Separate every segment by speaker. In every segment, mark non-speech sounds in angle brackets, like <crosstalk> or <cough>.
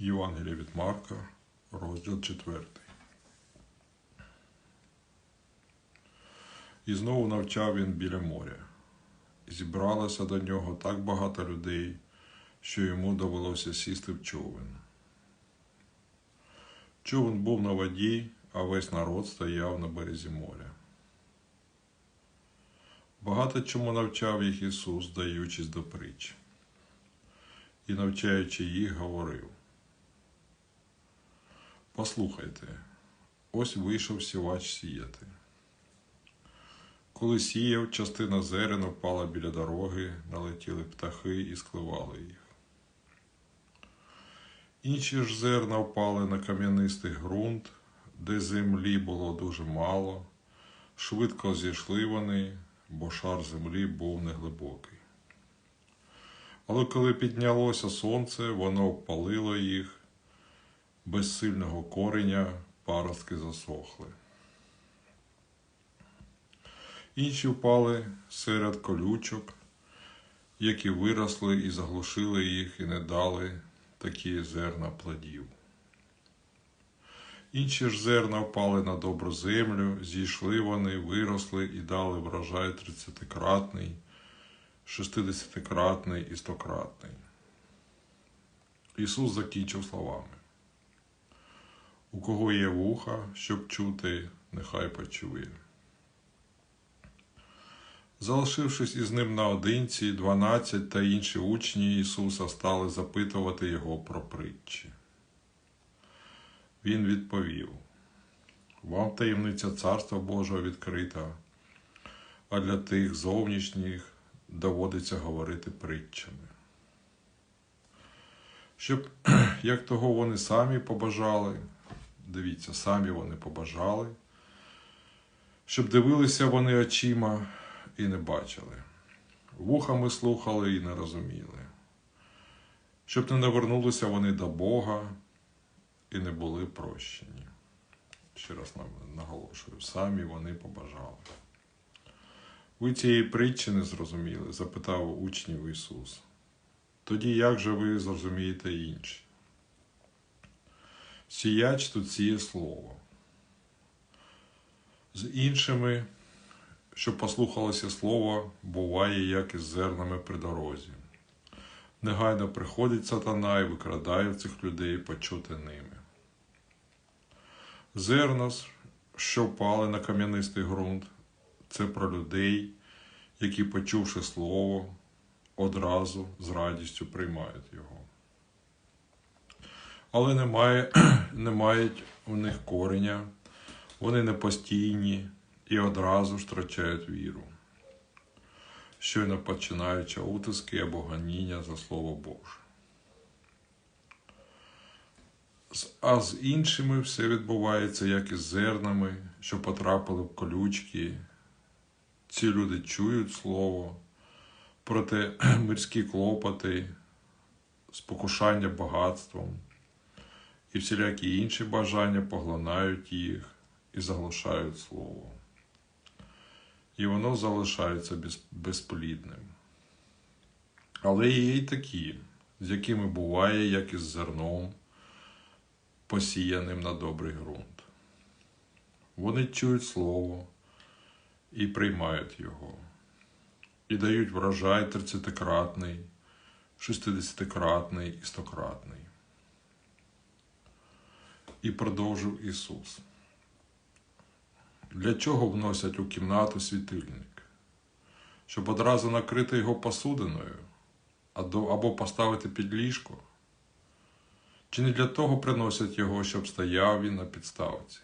Speaker 1: Євангелія від Марка, розділ 4. І знову навчав він біля моря. Зібралося до нього так багато людей, що йому довелося сісти в човен. Човен був на воді, а весь народ стояв на березі моря. Багато чому навчав їх Ісус, даючись до притч. І навчаючи їх, говорив. Послухайте, ось вийшов сівач сіяти. Коли сіяв, частина зерен впала біля дороги, налетіли птахи і скливали їх. Інші ж зерна впали на кам'янистий ґрунт, де землі було дуже мало, швидко зійшли вони, бо шар землі був неглибокий. Але коли піднялося сонце, воно обпалило їх, без сильного кореня паростки засохли. Інші впали серед колючок, які виросли і заглушили їх, і не дали такі зерна плодів. Інші ж зерна впали на добру землю, зійшли вони, виросли і дали врожай тридцятикратний, шестидесятикратний і стократний. Ісус закінчив словами. У кого є вуха, щоб чути, нехай почує. Залишившись із ним наодинці, дванадцять та інші учні Ісуса стали запитувати його про притчі. Він відповів: Вам таємниця Царства Божого відкрита, а для тих зовнішніх доводиться говорити притчами. Щоб, <clears throat> як того вони самі побажали, дивіться, самі вони побажали, щоб дивилися вони очима і не бачили, вухами слухали і не розуміли, щоб не навернулися вони до Бога і не були прощені. Ще раз наголошую, самі вони побажали. Ви цієї притчі не зрозуміли? запитав учнів Ісус. Тоді як же ви зрозумієте інші? Сіяч тут сіє слово. З іншими, що послухалося слово, буває, як із зернами при дорозі. Негайно приходить сатана і викрадає в цих людей почути ними. Зерна, що впали на кам'янистий ґрунт, це про людей, які, почувши слово, одразу з радістю приймають його. Але немає, <clears throat> не мають у них кореня, вони не постійні і одразу втрачають віру, щойно починаючи утиски або ганіння за Слово Боже. А з іншими все відбувається, як із зернами, що потрапили в колючки. Ці люди чують слово, проте <clears throat> мирські клопоти, спокушання багатством і всілякі інші бажання поглинають їх і заглушають слово. І воно залишається без, безплідним. Але є й такі, з якими буває, як із зерном, посіяним на добрий ґрунт. Вони чують слово і приймають його, і дають врожай тридцятикратний, шестидесятикратний і стократний. І продовжив Ісус. Для чого вносять у кімнату світильник? Щоб одразу накрити його посудиною або поставити під ліжко? Чи не для того приносять його, щоб стояв він на підставці?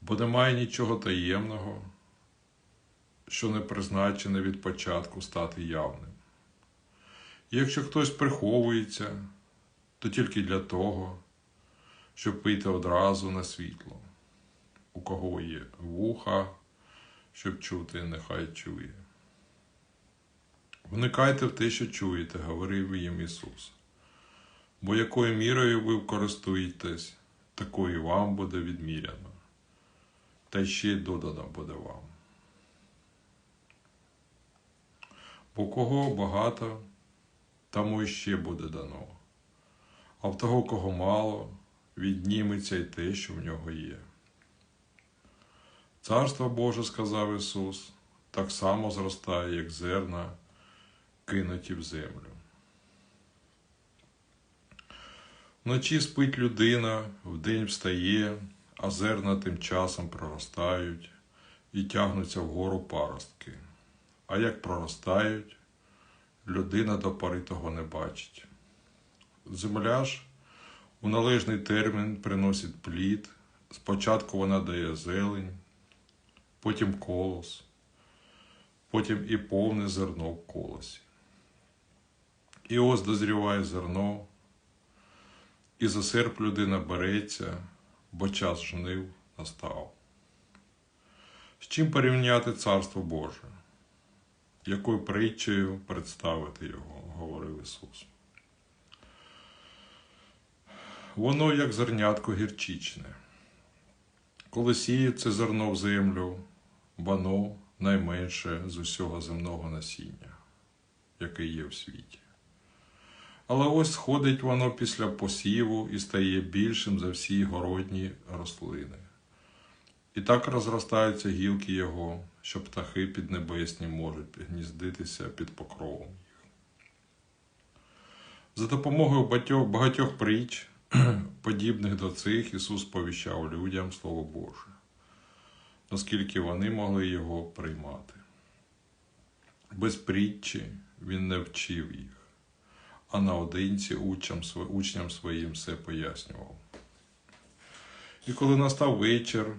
Speaker 1: Бо немає нічого таємного, що не призначене від початку стати явним. І якщо хтось приховується, то тільки для того, щоб вийти одразу на світло. У кого є вуха, щоб чути, нехай чує. Вникайте в те, що чуєте, говорив їм Ісус. Бо якою мірою ви користуєтесь, такою вам буде відміряно, та ще додано буде вам. Бо кого багато, тому іще буде дано, а в того, кого мало, відніметься й те, що в нього є. Царство Боже, сказав Ісус, так само зростає, як зерна, кинуті в землю. Вночі спить людина, вдень встає, а зерна тим часом проростають і тягнуться вгору паростки. А як проростають, людина до пори того не бачить. Земля ж у належний термін приносить плід, спочатку вона дає зелень, потім колос, потім і повне зерно в колосі. І ось дозріває зерно, і за серп людина береться, бо час жнив настав. З чим порівняти Царство Боже? Якою притчею представити його, говорив Ісус. Воно як зернятко гірчичне. Коли сіється зерно в землю, воно найменше з усього земного насіння, яке є в світі. Але ось сходить воно після посіву і стає більшим за всі городні рослини. І так розростаються гілки його, що птахи піднебесні можуть гніздитися під покровом їх. За допомогою багатьох, притч, <clears throat> подібних до цих, Ісус повіщав людям Слово Боже, наскільки вони могли його приймати. Без притчі Він не вчив їх, а наодинці учням, учням своїм все пояснював. І коли настав вечір,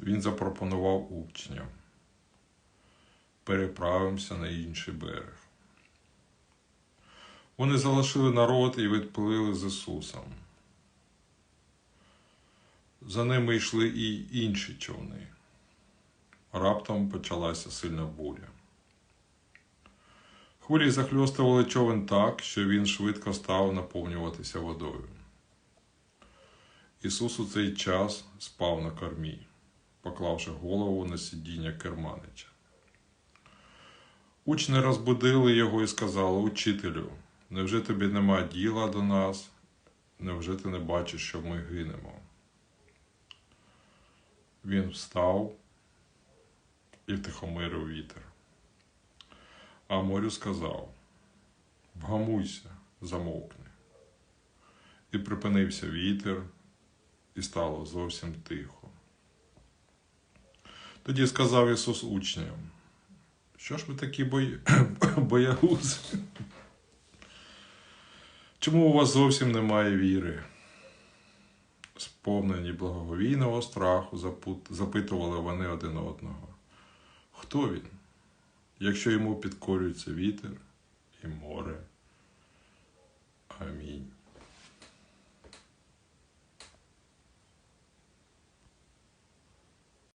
Speaker 1: він запропонував учням. Переправимося на інший берег. Вони залишили народ і відплили з Ісусом. За ними йшли і інші човни. Раптом почалася сильна буря. Хвилі захльостували човен так, що він швидко став наповнюватися водою. Ісус у цей час спав на кормі поклавши голову на сидіння керманича. Учні розбудили його і сказали Учителю, невже тобі нема діла до нас? Невже ти не бачиш, що ми гинемо? Він встав і втихомирив вітер. А морю сказав Вгамуйся, замовкни. І припинився вітер, і стало зовсім тихо. Тоді сказав Ісус учням, що ж ви такі <clears throat> боягузи? Чому у вас зовсім немає віри? Сповнені благовійного страху, запитували вони один одного. Хто він, якщо йому підкорюється вітер і море? Амінь.